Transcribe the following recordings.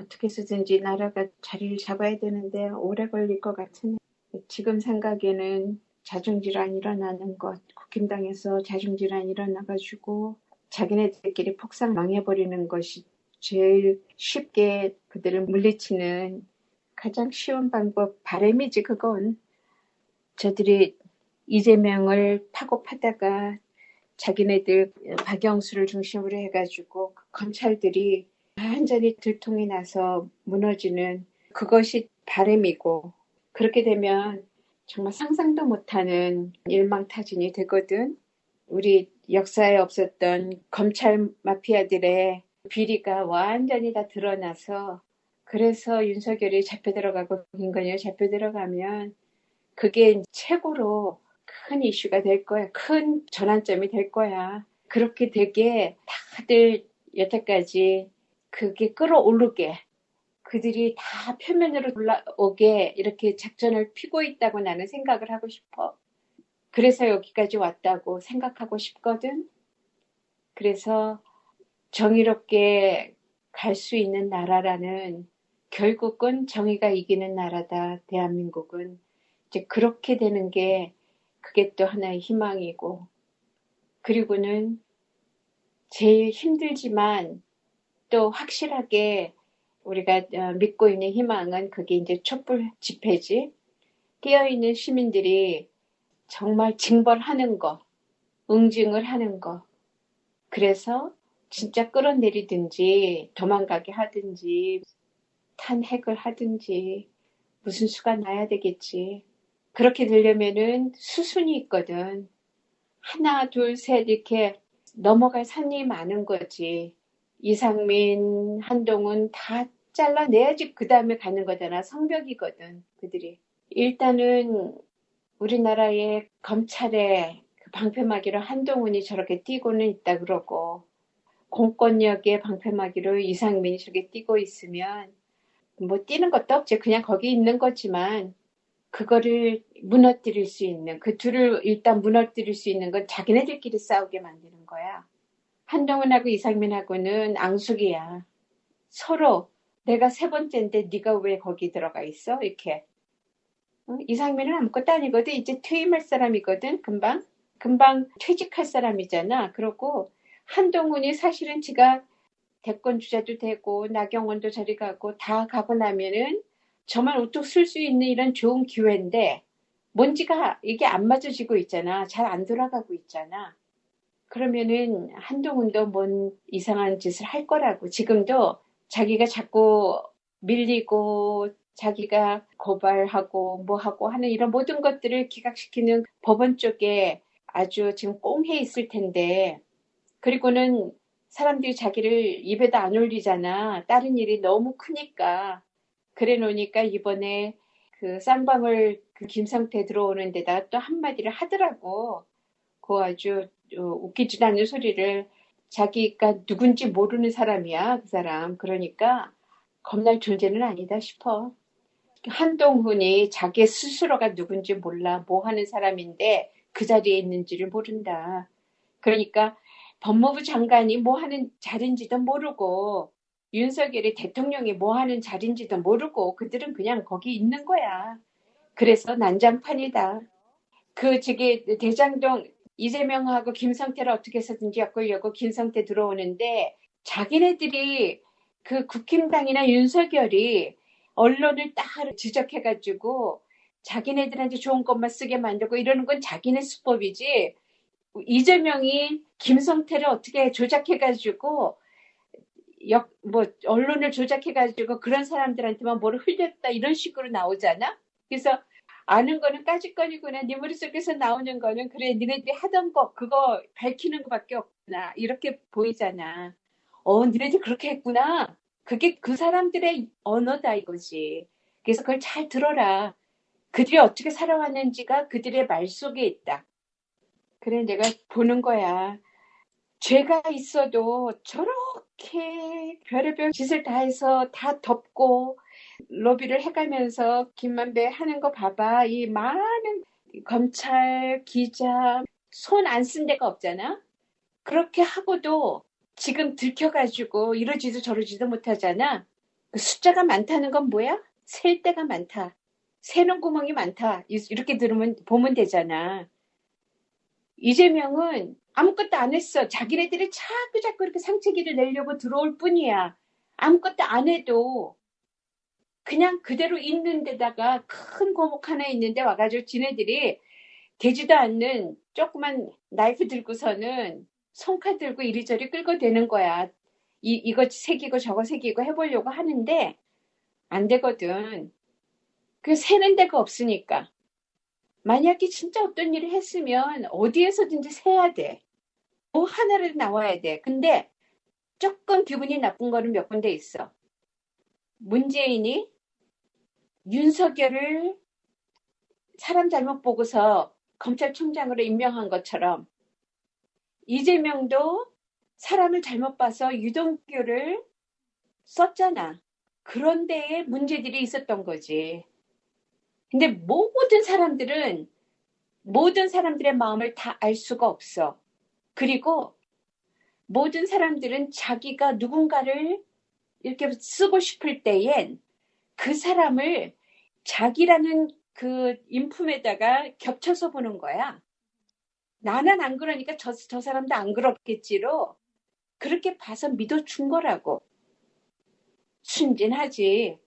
어떻게 해서든지 나라가 자리를 잡아야 되는데 오래 걸릴 것 같으네. 지금 생각에는 자중질환 일어나는 것, 국힘당에서 자중질환 일어나가지고 자기네들끼리 폭삭 망해버리는 것이 제일 쉽게 그들을 물리치는 가장 쉬운 방법, 바램이지 그건. 저들이 이재명을 파고 파다가 자기네들 박영수를 중심으로 해가지고 검찰들이 완전히 들통이 나서 무너지는 그것이 바램이고 그렇게 되면 정말 상상도 못하는 일망타진이 되거든. 우리 역사에 없었던 검찰 마피아들의 비리가 완전히 다 드러나서 그래서 윤석열이 잡혀 들어가고 김건희가 잡혀 들어가면 그게 최고로 큰 이슈가 될 거야. 큰 전환점이 될 거야. 그렇게 되게 다들 여태까지 그게 끌어오르게 그들이 다 표면으로 올라오게 이렇게 작전을 피고 있다고 나는 생각을 하고 싶어. 그래서 여기까지 왔다고 생각하고 싶거든. 그래서 정의롭게 갈 수 있는 나라라는 결국은 정의가 이기는 나라다. 대한민국은 이제 그렇게 되는 게 그게 또 하나의 희망이고 그리고는 제일 힘들지만 또 확실하게 우리가 어, 믿고 있는 희망은 그게 이제 촛불 집회지. 깨어있는 시민들이 정말 징벌하는 거, 응징을 하는 거. 그래서 진짜 끌어내리든지 도망가게 하든지 탄핵을 하든지 무슨 수가 나야 되겠지. 그렇게 되려면은 수순이 있거든. 하나, 둘, 셋 이렇게 넘어갈 산이 많은 거지. 이상민, 한동훈 다 잘라내야지 그 다음에 가는 거잖아. 성벽이거든, 그들이. 일단은 우리나라의 검찰의 그 방패막이로 한동훈이 저렇게 뛰고는 있다 그러고 공권력의 방패막이로 이상민이 저렇게 뛰고 있으면 뭐 뛰는 것도 없지. 그냥 거기 있는 거지만 그거를 무너뜨릴 수 있는 그 둘을 일단 무너뜨릴 수 있는 건 자기네들끼리 싸우게 만드는 거야. 한동훈하고 이상민하고는 앙숙이야. 서로 내가 세 번째인데 네가 왜 거기 들어가 있어? 이렇게. 어? 이상민은 아무것도 아니거든. 이제 퇴임할 사람이거든. 금방. 금방 퇴직할 사람이잖아. 그러고 한동훈이 사실은 지가 대권 주자도 되고 나경원도 저리 가고 다 가고 나면은 정말 우뚝 쓸 수 있는 이런 좋은 기회인데 뭔지가 이게 안 맞아지고 있잖아. 잘 안 돌아가고 있잖아. 그러면은 한동훈도 뭔 이상한 짓을 할 거라고. 지금도 자기가 자꾸 밀리고 자기가 고발하고 뭐 하고 하는 이런 모든 것들을 기각시키는 법원 쪽에 아주 지금 꽁해 있을 텐데 그리고는 사람들이 자기를 입에다 안 올리잖아. 다른 일이 너무 크니까. 그래 놓으니까 이번에 그 쌍방울 그 김상태 들어오는 데다가 또 한마디를 하더라고. 그 아주 어, 웃기지도 않는 소리를 자기가 누군지 모르는 사람이야, 그 사람. 그러니까 겁날 존재는 아니다 싶어. 한동훈이 자기 스스로가 누군지 몰라, 뭐 하는 사람인데 그 자리에 있는지를 모른다. 그러니까 법무부 장관이 뭐 하는 자리인지도 모르고 윤석열이 대통령이 뭐 하는 자리인지도 모르고 그들은 그냥 거기 있는 거야. 그래서 난장판이다. 그 저기 대장동 이재명하고 김성태를 어떻게 해서든지 엮으려고 김성태 들어오는데 자기네들이 그 국힘당이나 윤석열이 언론을 딱 지적해가지고 자기네들한테 좋은 것만 쓰게 만들고 이러는 건 자기네 수법이지 이재명이 김성태를 어떻게 조작해가지고 역, 뭐 언론을 조작해가지고 그런 사람들한테만 뭐를 흘렸다 이런 식으로 나오잖아. 그래서 아는 거는 까짓거리구나. 네 머릿속에서 나오는 거는 그래 니네들이 하던 거 그거 밝히는 것밖에 없구나. 이렇게 보이잖아. 어 니네들 그렇게 했구나. 그게 그 사람들의 언어다 이거지. 그래서 그걸 잘 들어라. 그들이 어떻게 살아왔는지가 그들의 말 속에 있다. 그래 내가 보는 거야. 죄가 있어도 저렇게 별의별 짓을 다 해서 다 덮고 로비를 해가면서 김만배 하는 거 봐봐. 이 많은 검찰, 기자, 손 안 쓴 데가 없잖아? 그렇게 하고도 지금 들켜가지고 이러지도 저러지도 못하잖아? 그 숫자가 많다는 건 뭐야? 셀 때가 많다. 새는 구멍이 많다. 이렇게 들으면 보면 되잖아. 이재명은 아무것도 안 했어. 자기네들이 자꾸 자꾸 이렇게 상체기를 내려고 들어올 뿐이야. 아무것도 안 해도 그냥 그대로 있는 데다가 큰 고목 하나 있는데 와가지고 지네들이 되지도 않는 조그만 나이프 들고서는 손칼 들고 이리저리 끌고 대는 거야. 이, 이거 새기고 저거 새기고 해보려고 하는데 안 되거든. 그 세는 데가 없으니까. 만약에 진짜 어떤 일을 했으면 어디에서든지 세야 돼. 뭐 하나를 나와야 돼. 근데 조금 기분이 나쁜 거는 몇 군데 있어. 문재인이 윤석열을 사람 잘못 보고서 검찰총장으로 임명한 것처럼 이재명도 사람을 잘못 봐서 유동규를 썼잖아. 그런데 문제들이 있었던 거지. 근데 모든 사람들은 모든 사람들의 마음을 다 알 수가 없어. 그리고 모든 사람들은 자기가 누군가를 이렇게 쓰고 싶을 때엔 그 사람을 자기라는 그 인품에다가 겹쳐서 보는 거야. 나는 안 그러니까 저, 저 사람도 안 그렇겠지로 그렇게 봐서 믿어준 거라고. 순진하지.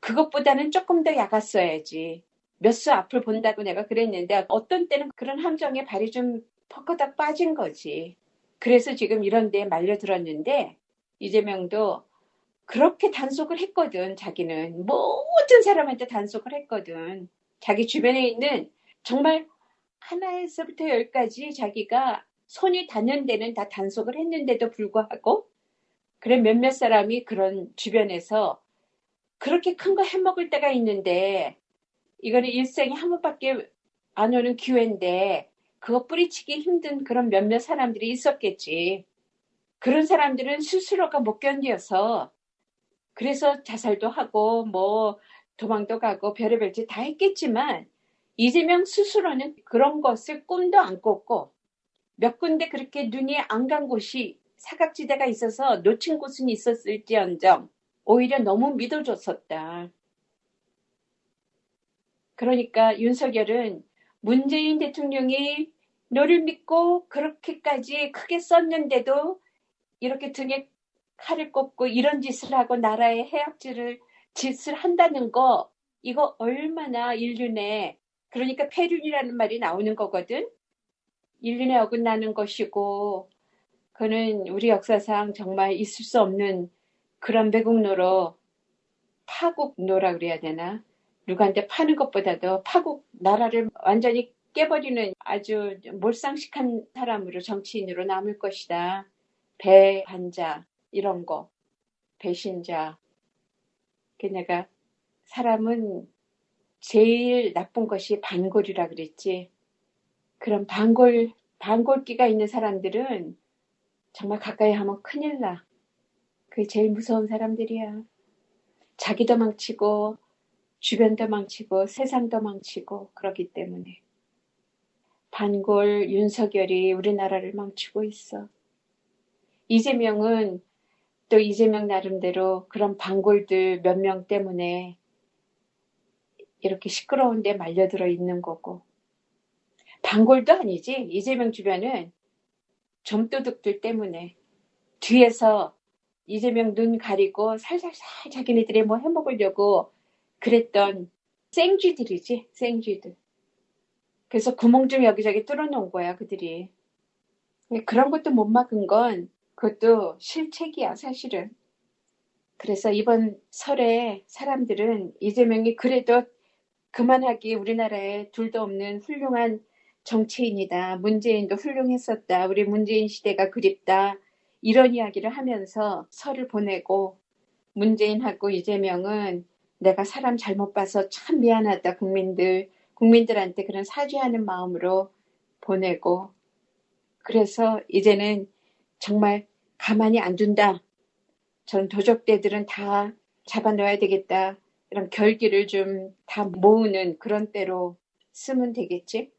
그것보다는 조금 더 약았어야지. 몇 수 앞을 본다고 내가 그랬는데 어떤 때는 그런 함정에 발이 좀 퍽커덕 빠진 거지. 그래서 지금 이런 데에 말려들었는데 이재명도 그렇게 단속을 했거든 자기는 모든 사람한테 단속을 했거든 자기 주변에 있는 정말 하나에서부터 열까지 자기가 손이 닿는 데는 다 단속을 했는데도 불구하고 그래 몇몇 사람이 그런 주변에서 그렇게 큰 거 해먹을 때가 있는데 이거는 일생에 한 번밖에 안 오는 기회인데 그거 뿌리치기 힘든 그런 몇몇 사람들이 있었겠지. 그런 사람들은 스스로가 못 견뎌서 그래서 자살도 하고 뭐 도망도 가고 별의별 짓 다 했겠지만 이재명 스스로는 그런 것을 꿈도 안 꿨고 몇 군데 그렇게 눈이 안 간 곳이 사각지대가 있어서 놓친 곳은 있었을지언정 오히려 너무 믿어줬었다. 그러니까 윤석열은 문재인 대통령이 너를 믿고 그렇게까지 크게 썼는데도 이렇게 등에 칼을 꼽고 이런 짓을 하고 나라의 해악질을 짓을 한다는 거 이거 얼마나 인륜에 그러니까 폐륜이라는 말이 나오는 거거든. 인륜에 어긋나는 것이고 그는 우리 역사상 정말 있을 수 없는 그런 매국노로 파국노라 그래야 되나? 누구한테 파는 것보다도 파국 나라를 완전히 깨버리는 아주 몰상식한 사람으로 정치인으로 남을 것이다. 배반자 이런 거 배신자. 그 내가 사람은 제일 나쁜 것이 반골이라 그랬지. 그런 반골 반골기가 있는 사람들은 정말 가까이 하면 큰일 나. 그게 제일 무서운 사람들이야. 자기도 망치고 주변도 망치고 세상도 망치고 그러기 때문에 반골 윤석열이 우리나라를 망치고 있어. 이재명은 또 이재명 나름대로 그런 반골들 몇 명 때문에 이렇게 시끄러운데 말려들어 있는 거고. 반골도 아니지. 이재명 주변은 점도둑들 때문에 뒤에서 이재명 눈 가리고 살살살 자기네들이 뭐 해먹으려고 그랬던 생쥐들이지 생쥐들. 그래서 구멍 좀 여기저기 뚫어놓은 거야 그들이. 그런 것도 못 막은 건 그것도 실책이야 사실은 그래서 이번 설에 사람들은 이재명이 그래도 그만하기 우리나라에 둘도 없는 훌륭한 정치인이다. 문재인도 훌륭했었다. 우리 문재인 시대가 그립다. 이런 이야기를 하면서 설을 보내고 문재인하고 이재명은 내가 사람 잘못 봐서 참 미안하다. 국민들, 국민들한테 그런 사죄하는 마음으로 보내고 그래서 이제는 정말 가만히 안 둔다. 전 도적대들은 다 잡아넣어야 되겠다. 이런 결기를 좀 다 모으는 그런 때로 쓰면 되겠지.